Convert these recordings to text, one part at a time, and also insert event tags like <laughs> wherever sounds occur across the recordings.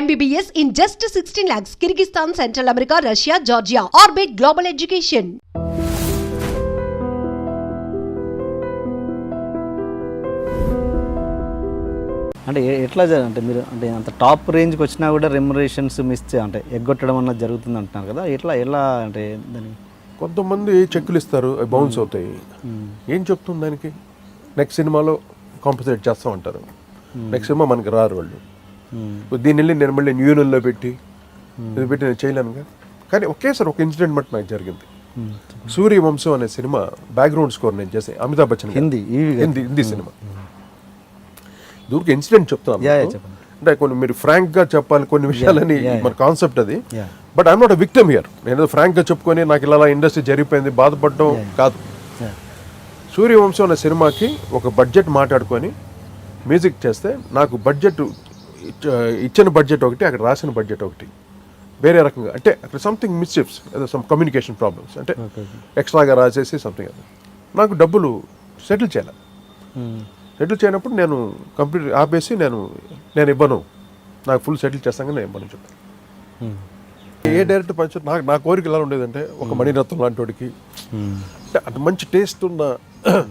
MBBS in just 16 lakhs, Kyrgyzstan, Central America, Russia, Georgia. Orbit Global Education. అంటే ఎట్లా అంటే మీరు అంటే అంత టాప్ రేంజ్కి వచ్చినా కూడా రెమ్యురేషన్స్ మిస్ చే- అంటే ఎగ్గొట్టడం అన్నది జరుగుతుంది అంటున్నారు కదా. ఎట్లా ఎలా అంటే దాని కొంతమంది చెక్కులు ఇస్తారు అవి బౌన్స్ అవుతాయి. ఏం చెప్తుంది దానికి? నెక్స్ట్ సినిమాలో కాంపన్సేట్ చేస్తాం అంటారు నెక్స్ట్ సినిమా మనకి రారు వాళ్ళు. దీన్ని వెళ్ళి నేను మళ్ళీ న్యూనల్లో పెట్టి ఇది పెట్టి నేను చేయలేనుగా కానీ ఒకేసారి ఒక ఇన్సిడెంట్ మటు నాకు జరిగింది సూర్య వంశం అనే సినిమా బ్యాక్గ్రౌండ్ స్కోర్ నేను చేసే అమితాబ్ బచ్చన్. హిందీ. హిందీ హిందీ సినిమా దూరికి ఇన్సిడెంట్ చెప్తాను. అంటే కొన్ని మీరు ఫ్రాంక్గా చెప్పాలి కొన్ని విషయాలని. మన కాన్సెప్ట్ అది. But I'm not victim here నేను ఫ్రాంక్గా చెప్పుకొని నాకు ఇలా ఇండస్ట్రీ జరిగిపోయింది బాధపడడం కాదు. సూర్యవంశం అనే సినిమాకి ఒక బడ్జెట్ మాట్లాడుకొని మ్యూజిక్ చేస్తే నాకు బడ్జెట్ ఇచ్చిన బడ్జెట్ ఒకటి అక్కడ రాసిన బడ్జెట్ ఒకటి. వేరే రకంగా అంటే అక్కడ something mishaps some communication problems అంటే ఎక్స్ట్రాగా రాసేసి సంథింగ్ అది నాకు డబ్బులు సెటిల్ చేయాలి. సెటిల్ చేయనప్పుడు నేను కంప్లీట్ ఆపేసి నేను నేను ఇవ్వను. నాకు ఫుల్ సెటిల్ చేస్తాను నేను ఇవ్వను చెప్పాను ఏ డైరెక్టర్ పంచ నాకు నా కోరిక ఎలా ఉండేదంటే ఒక మణిరత్నం లాంటి వాడికి అంటే అంత మంచి టేస్ట్ ఉన్న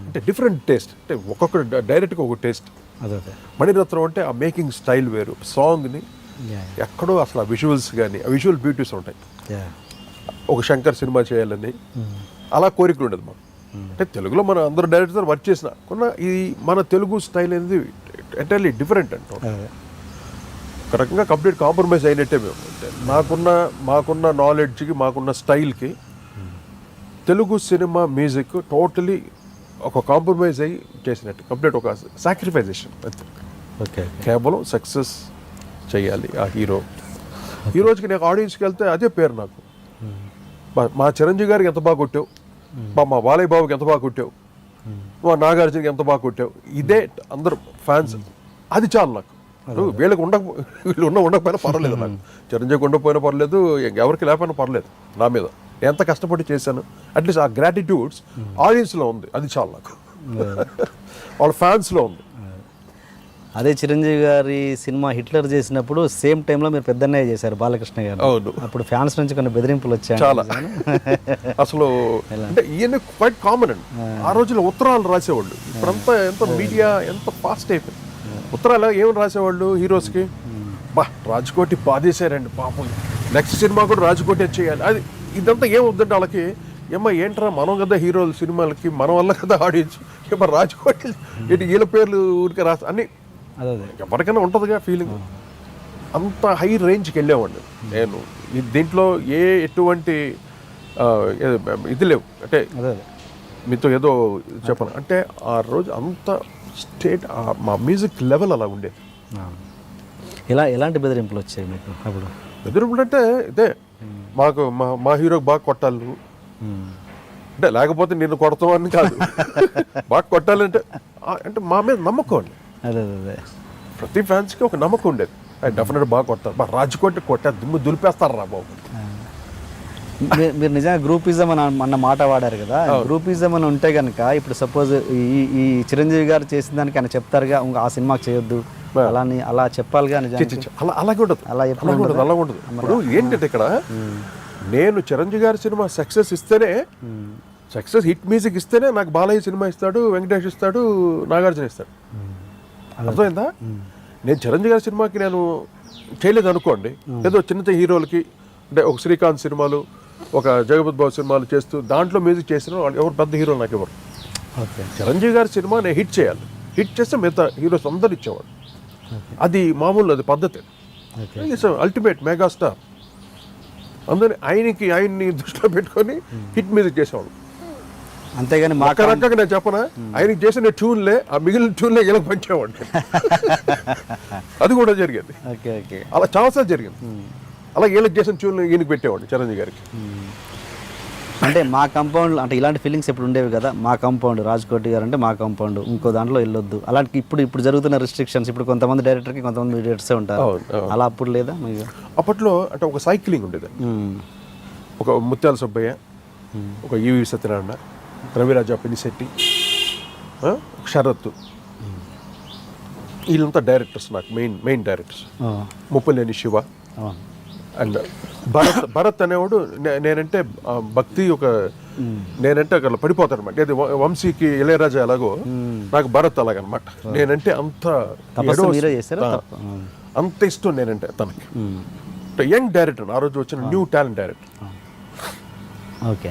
అంటే డిఫరెంట్ టేస్ట్ అంటే ఒక్కొక్క డైరెక్ట్గా ఒక టేస్ట్ అదే మణిరత్నం అంటే ఆ మేకింగ్ స్టైల్ వేరు. సాంగ్ని ఎక్కడో అసలు ఆ విజువల్స్ కానీ ఆ విజువల్ బ్యూటీస్ ఉంటాయి. ఒక శంకర్ సినిమా చేయాలని అలా కోరికలు ఉండదు మాకు. అంటే తెలుగులో మన అందరు డైరెక్టర్ వర్క్ చేసిన కొన్న ఈ మన తెలుగు స్టైల్ అనేది ఎంటైర్లీ డిఫరెంట్ అంటాం. ఒక రకంగా కంప్లీట్ కాంప్రమైజ్ అయినట్టే మేము. అంటే నాకున్న మాకున్న నాలెడ్జ్కి మాకున్న స్టైల్కి తెలుగు సినిమా మ్యూజిక్ టోటలీ ఒక కాంప్రమైజ్ అయ్యి చేసినట్టు. కంప్లీట్ ఒక సాక్రిఫైజేషన్ ఓకే కేవలం సక్సెస్ చేయాలి ఆ హీరో ఈ రోజుకి నేను ఆడియన్స్కి వెళ్తే అదే పేరు నాకు. మా- మా చిరంజీవి గారికి ఎంత బాగా కొట్టావు? మా మా బాలయ్య బాబుకి ఎంత బాగా కొట్టావు? మా నాగార్జునకి ఎంత బాగా కొట్టావు? ఇదే అందరు ఫ్యాన్స్ అది చాలు నాకు. వీళ్ళకి ఉండక వీళ్ళు ఉన్న ఉండకపోయినా పర్వాలేదు నాకు. చిరంజీవికి ఉండకపోయినా పర్లేదు ఎవరికి లేకపోయినా పర్లేదు నా మీద. ఎంత కష్టపడి చేశాను అట్లీస్ట్ ఆ గ్రాటిట్యూడ్స్ ఆడియన్స్లో ఉంది. అది చాలు నాకు. <laughs> వాళ్ళ ఫ్యాన్స్లో ఉంది. అదే. చిరంజీవి గారి సినిమా హిట్లర్ చేసినప్పుడు సేమ్ టైంలో మీరు పెద్దన్నయ్య చేశారు బాలకృష్ణ గారు. అవును. అప్పుడు ఫ్యాన్స్ నుంచి కొన్ని బెదిరింపులు వచ్చాయి చాలా. <laughs> అసలు అంటే ఈయన క్వైట్ కామన్ అండి. ఆ. రోజుల్లో ఉత్తరాలు రాసేవాళ్ళు. ఇప్పుడంతా ఎంత మీడియా ఎంత ఫాస్ట్ అయిపోయింది. ఉత్తరాలు ఏమని రాసేవాళ్ళు హీరోస్కి? బా రాజ్కోటి బాధేశారండి పాపం. నెక్స్ట్ సినిమా కూడా రాజ్కోటే చేయాలి. అది ఇదంతా ఏమవుద్దంటే వాళ్ళకి ఏమ్మా ఏంట్రా మనం కదా హీరోలు సినిమాలకి మన వల్ల కదా ఆడియన్స్? ఏమో రాజ్కోటి ఏంటి వీళ్ళ పేర్లు ఊరికే రాసి అన్ని ఎవరికైనా ఉంటుందిగా ఫీలింగ్ అంత హై రేంజ్కి వెళ్ళేవాడిని నేను. దీంట్లో ఏ ఎటువంటి ఏ- ఇది లేవు. అంటే మీతో ఏదో చెప్పను. అంటే ఆ రోజు అంత స్టేట్ మా మ్యూజిక్ లెవెల్ అలా ఉండేది. ఎలా ఎలాంటి బెదిరింపులు వచ్చాయి మీకు అప్పుడు? ఎదురుపుడు అంటే ఇదే మాకు మా మా హీరోకి బాగా కొట్టాలి. అంటే లేకపోతే నిన్ను కొడతామని కాదు. <laughs> బాగా కొట్టాలంటే అంటే మా మీద నమ్మకం అండి. అదే అదే ప్రతి ఫ్యాన్స్కి ఒక నమ్మకం ఉండేది. డెఫినెట్ బాగా కొడతారు బా రాజకోటి కొట్టే దుమ్ము దులిపేస్తారు రా బాబు మీరు నిజంగా గ్రూపిజం అని అన్న మాట వాడారు కదా. గ్రూపిజం అని ఉంటే కనుక ఇప్పుడు సపోజ్ ఈ ఈ చిరంజీవి గారు చేసిన దానికి ఆయన చెప్తారుగా ఇంకా ఆ సినిమాకి చేయొద్దు. అలా అని- అలా చెప్పాలిగా. అలా అలాగే ఉండదు. అలా ఉండదు అలా ఉండదు. ఇప్పుడు ఏంటంటే ఇక్కడ నేను చిరంజీవి గారి సినిమా సక్సెస్ ఇస్తేనే సక్సెస్ హిట్ మ్యూజిక్ ఇస్తేనే నాకు బాలయ్య సినిమా ఇస్తాడు వెంకటేష్ ఇస్తాడు నాగార్జున ఇస్తాడు. అర్థమైందా? నేను చిరంజీవి గారి సినిమాకి నేను చేయలేదు అనుకోండి ఏదో చిన్న చిన్న హీరోలకి అంటే ఒక శ్రీకాంత్ సినిమాలు ఒక జగపత్ బాబు సినిమాలు చేస్తూ దాంట్లో మ్యూజిక్ చేసిన వాళ్ళు ఎవరు? పెద్ద హీరోలు నాకు ఎవరు చిరంజీవి గారి సినిమా నేను హిట్ చేయాలి. హిట్ చేస్తే మిగతా హీరోస్ అందరు ఇచ్చేవాడు అది మామూలు అది పద్ధతి. అల్టిమేట్ మెగాస్టార్ అందుకని ఆయనకి ఆయన్ని దృష్టిలో పెట్టుకొని హిట్ మ్యూజిక్ చేసేవాడు అంతేగాని మా రకంగా నేను చెప్పనా? ఆయనకి చేసిన ట్యూన్లే ఆ మిగిలిన ట్యూన్లే ఇలా పంచేవాడు <laughs> అది కూడా జరిగేది. అలా చాలాసార్లు జరిగింది. అలా వీళ్ళకి చేసిన ట్యూన్లు ఈయనకి పెట్టేవాడు చిరంజీవి గారికి. అంటే మా కాంపౌండ్ అంటే ఇలాంటి ఫీలింగ్స్ ఎప్పుడు ఉండేవి కదా? మా కాంపౌండ్ రాజ్కోటి గారు అంటే మా కాంపౌండ్ ఇంకో దాంట్లో వెళ్ళొద్దు. అలాంటి ఇప్పుడు ఇప్పుడు జరుగుతున్న రిస్ట్రిక్షన్స్ ఇప్పుడు కొంతమంది డైరెక్టర్కి కొంతమంది మీడియేటర్సే ఉంటారు. అలా అప్పుడు లేదా? అప్పట్లో అంటే ఒక సైక్లింగ్ ఉండేది. ఒక ముత్యాల సుబ్బయ్య ఒక ఈవి సత్యనారాయణ రవిరాజ పినిశెట్టి శరత్తు. వీళ్ళంతా డైరెక్టర్స్ నాకు main main directors Muppalaneni Siva. And Bharat Bharat అనేవాడు నేనంటే భక్తి ఒక నేనంటే అక్కడ పడిపోతాను అనమాట వ- వంశీకి ఇళయరాజా ఎలాగో నాకు భరత్ అలాగనమాట నేనంటే అంత. అంత ఇష్టం నేనంటే తనకి. యంగ్ డైరెక్టర్ ఆ రోజు వచ్చిన న్యూ టాలెంట్ డైరెక్టర్. ఓకే.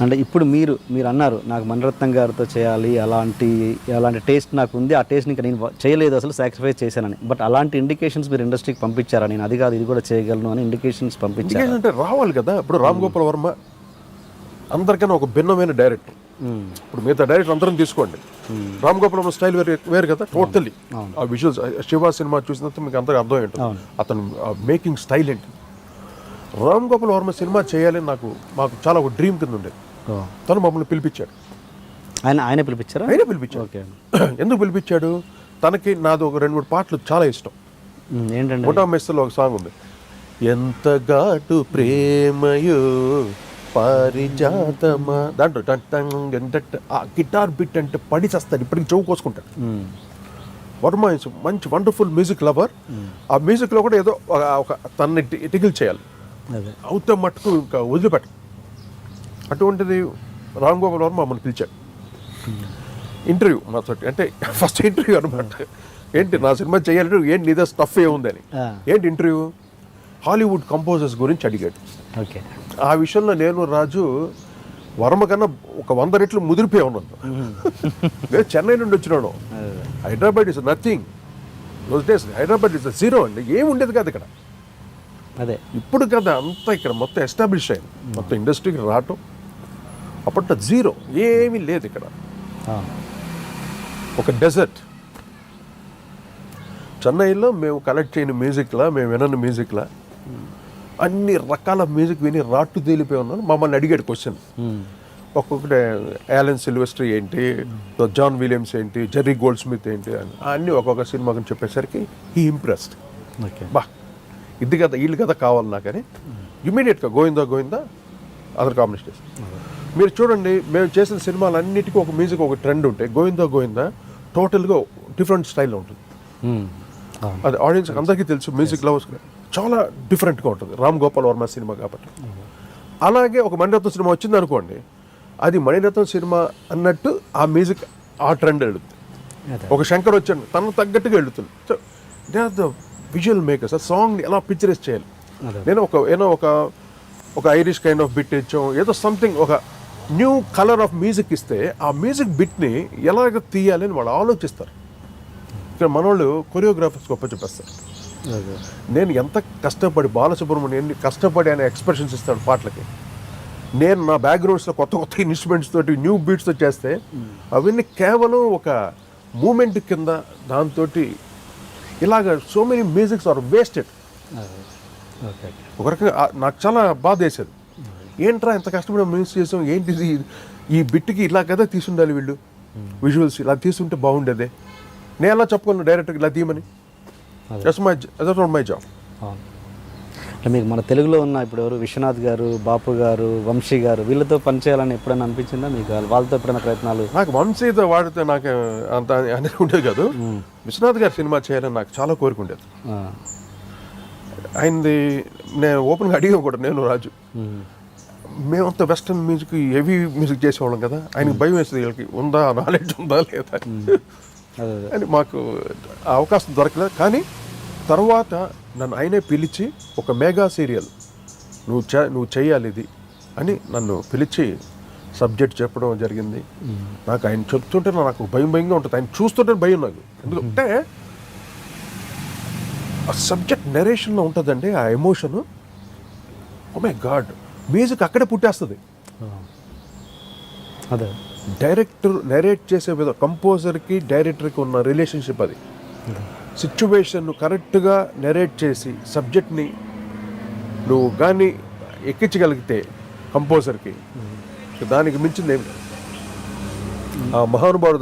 అంటే ఇప్పుడు మీరు మీరు అన్నారు నాకు మణిరత్నం గారితో చేయాలి అలాంటి అలాంటి టేస్ట్ నాకు ఉంది ఆ టేస్ట్ ఇంకా నేను చేయలేదు అసలు సాక్రిఫైస్ చేశానని. బట్ అలాంటి ఇండికేషన్స్ మీరు ఇండస్ట్రీకి పంపించారా? నేను అది కాదు ఇది కూడా చేయగలను అని ఇండికేషన్స్ పంపించారా? అంటే రావాలి కదా. ఇప్పుడు రామ్ గోపాల్ వర్మ అందరికన్నా ఒక భిన్నమైన డైరెక్టర్ మ్మ్. ఇప్పుడు మిగతా డైరెక్టర్ అందరం తీసుకోండి. రామ్ గోపాల్ వర్మ స్టైల్ వేరు వేరు కదా టోటల్లీ ఆ విజువల్స్ శివ సినిమా చూసినంత మీకు అందరికి అర్థం ఏంటో అతను మేకింగ్ స్టైల్ ఏంటి? రామ్ గోపాల్ వర్మ సినిమా చేయాలని నాకు మాకు చాలా ఒక డ్రీమ్ కింద ఉండేది. తను మమ్మల్ని పిలిపించాడు. ఆయన ఆయనే పిలిపించారా? ఆయనే పిలిపించాడు. ఓకే. <clears throat> ఎందుకు పిలిపించాడు? తనకి నాది ఒక రెండు మూడు పాటలు చాలా ఇష్టం. ఏంటండి? ముఠా మెస్సలో ఒక సాంగ్ ఉంది. ఎంత ఘాటు ప్రేమయో పారిజాతమా? దాంట్లో ఆ గిటార్ బిట్ అంటే పడి చేస్తాడు. ఇప్పటికి చెవు కోసుకుంటాడు. వర్మ మంచి వండర్ఫుల్ మ్యూజిక్ లవర్ ఆ మ్యూజిక్లో కూడా ఏదో ఒక- తనని టి- టికిల్ చేయాలి. అవుతే మట్టుకు ఇంకా వదిలిపెట్ట. అటువంటిది రామ్ గోపాల్ వర్మ మమ్మల్ని పిలిచాడు. ఇంటర్వ్యూ మాతోటి అంటే ఫస్ట్ ఇంటర్వ్యూ అనమాట ఏంటి నా సినిమా చేయాలంటే ఏంటి నీదే స్టఫ్ ఏముందని. ఏంటి ఇంటర్వ్యూ? హాలీవుడ్ కంపోజర్స్ గురించి అడిగాడు. ఓకే. ఆ విషయంలో నేను రాజు వర్మ కన్నా ఒక వంద రెట్లు ముదిరిపోయి ఉన్నాను. నేను చెన్నై నుండి వచ్చినాను. Hyderabad is nothing those days Hyderabad is zero అండి. ఏం ఉండేది కాదు ఇక్కడ. అదే. ఇప్పుడు కదా అంతా ఇక్కడ మొత్తం ఎస్టాబ్లిష్ అయింది. మొత్తం ఇండస్ట్రీకి రావటం. అప్పట్లో జీరో. ఏమీ లేదు ఇక్కడ. ఒక డెజర్ట్. చెన్నైలో మేము కలెక్ట్ చేయని మ్యూజిక్లా మేము వినని మ్యూజిక్లా అన్ని రకాల మ్యూజిక్ విని రాట్టు తేలిపోయి ఉన్నాను. మమ్మల్ని అడిగాడు క్వశ్చన్. ఒక్కొక్కటి యాలన్ సిల్వెస్టర్ ఏంటి జాన్ విలియమ్స్ ఏంటి జెర్రీ గోల్డ్ స్మిత్ ఏంటి అని. అన్నీ ఒక్కొక్క సినిమా గురించి చెప్పేసరికి ఈ ఇంప్రెస్డ్ ఓకే. బా. ఇది కదా వీళ్ళు కదా కావాలి నాకని ఇమీడియట్గా గోవిందా గోవిందా అదర్ కాంబినేషన్ మీరు చూడండి మేము చేసిన సినిమాలన్నిటికీ ఒక మ్యూజిక్ ఒక ట్రెండ్ ఉంటాయి గోవిందా గోవిందా టోటల్గా డిఫరెంట్ స్టైల్లో ఉంటుంది. అది ఆడియన్స్ అందరికీ తెలుసు మ్యూజిక్ లవర్స్ చాలా డిఫరెంట్గా ఉంటుంది. రామ్ గోపాల్ వర్మ సినిమా కాబట్టి. అలాగే ఒక మణిరత్నం సినిమా వచ్చింది అనుకోండి అది మణిరత్నం సినిమా అన్నట్టు ఆ మ్యూజిక్ ఆ ట్రెండ్ వెళుతుంది ఒక శంకర్ వచ్చాడు తనకు తగ్గట్టుగా వెళుతుంది they are the visual makers ఆ సాంగ్ని ఎలా పిక్చరైజ్ చేయాలి. నేను ఒక ఏదో ఒక ఒక ఐరిష్ కైండ్ ఆఫ్ బిట్ ఇచ్చాం ఏదో సంథింగ్ ఒక న్యూ కలర్ ఆఫ్ మ్యూజిక్ ఇస్తే ఆ మ్యూజిక్ బిట్ని ఎలాగ తీయాలి అని వాళ్ళు ఆలోచిస్తారు. ఇక్కడ మనోళ్ళు కొరియోగ్రాఫర్స్ గొప్ప చెప్పేస్తారు. నేను ఎంత కష్టపడి బాలసుబ్రహ్మణ్యం ఎన్ని కష్టపడి ఆయన ఎక్స్ప్రెషన్స్ ఇస్తాడు పాటలకి. నేను నా బ్యాక్గ్రౌండ్స్లో కొత్త కొత్త ఇన్స్ట్రుమెంట్స్ తోటి న్యూ బీట్స్తో చేస్తే అవన్నీ కేవలం ఒక మూమెంట్ కింద దాంతో ఇలాగ so many musics are wasted ఒక రకంగా నాకు చాలా బాధ వేసేది. ఏంట్రా ఎంత కష్టపడి మ్యూజిక్ చేసాం? ఏంటిది ఈ బిట్కి ఇలా కదా తీసుండాలి వీళ్ళు? విజువల్స్ ఇలా తీసుంటే బాగుండేదే. నేను ఎలా చెప్పుకోను డైరెక్ట్గా ఇలా తీయమని? మై నాట్ మై జాబ్ అంటే మీకు మన తెలుగులో ఉన్న ఇప్పుడు ఎవరు విశ్వనాథ్ గారు బాపు గారు వంశీ గారు వీళ్ళతో పనిచేయాలని ఎప్పుడైనా అనిపించిందా మీకు? వాళ్ళ- వాళ్ళతో ఎప్పుడైనా ప్రయత్నాలు? నాకు వంశీతో వాడితే నాకు అంత అనేది ఉండేది కాదు. విశ్వనాథ్ గారి సినిమా చేయాలని నాకు చాలా కోరిక ఉండేది. ఆయనది నేను ఓపెన్గా అడిగాం కూడా నేను రాజు. మ్మ్. మేమంతా వెస్ట్రన్ మ్యూజిక్ హెవీ మ్యూజిక్ చేసేవాళ్ళం కదా. ఆయనకి భయం వేస్తుంది వీళ్ళకి ఉందా నాలెడ్జ్ ఉందా లేదా అని మాకు అవకాశం దొరకలేదు. కానీ తర్వాత నన్ను ఆయనే పిలిచి ఒక మెగా సీరియల్ నువ్వు చే నువ్వు చేయాలి ఇది అని నన్ను పిలిచి సబ్జెక్ట్ చెప్పడం జరిగింది. నాకు ఆయన చెప్తుంటే నాకు భయం భయంగా ఉంటుంది. ఆయన చూస్తుంటే భయం నాకు. ఎందుకంటే ఆ సబ్జెక్ట్ నెరేషన్లో ఉంటుందండి ఆ emotion. Oh my god music అక్కడే పుట్టేస్తుంది. అదే. డైరెక్టర్ నెరేట్ చేసే విధం కంపోజర్కి డైరెక్టర్కి ఉన్న రిలేషన్షిప్ అది. సిచ్యువేషన్ కరెక్ట్గా నెరేట్ చేసి సబ్జెక్ట్ని నువ్వు కానీ ఎక్కించగలిగితే కంపోజర్కి దానికి మించింది ఏమి. ఆ మహానుభావుడు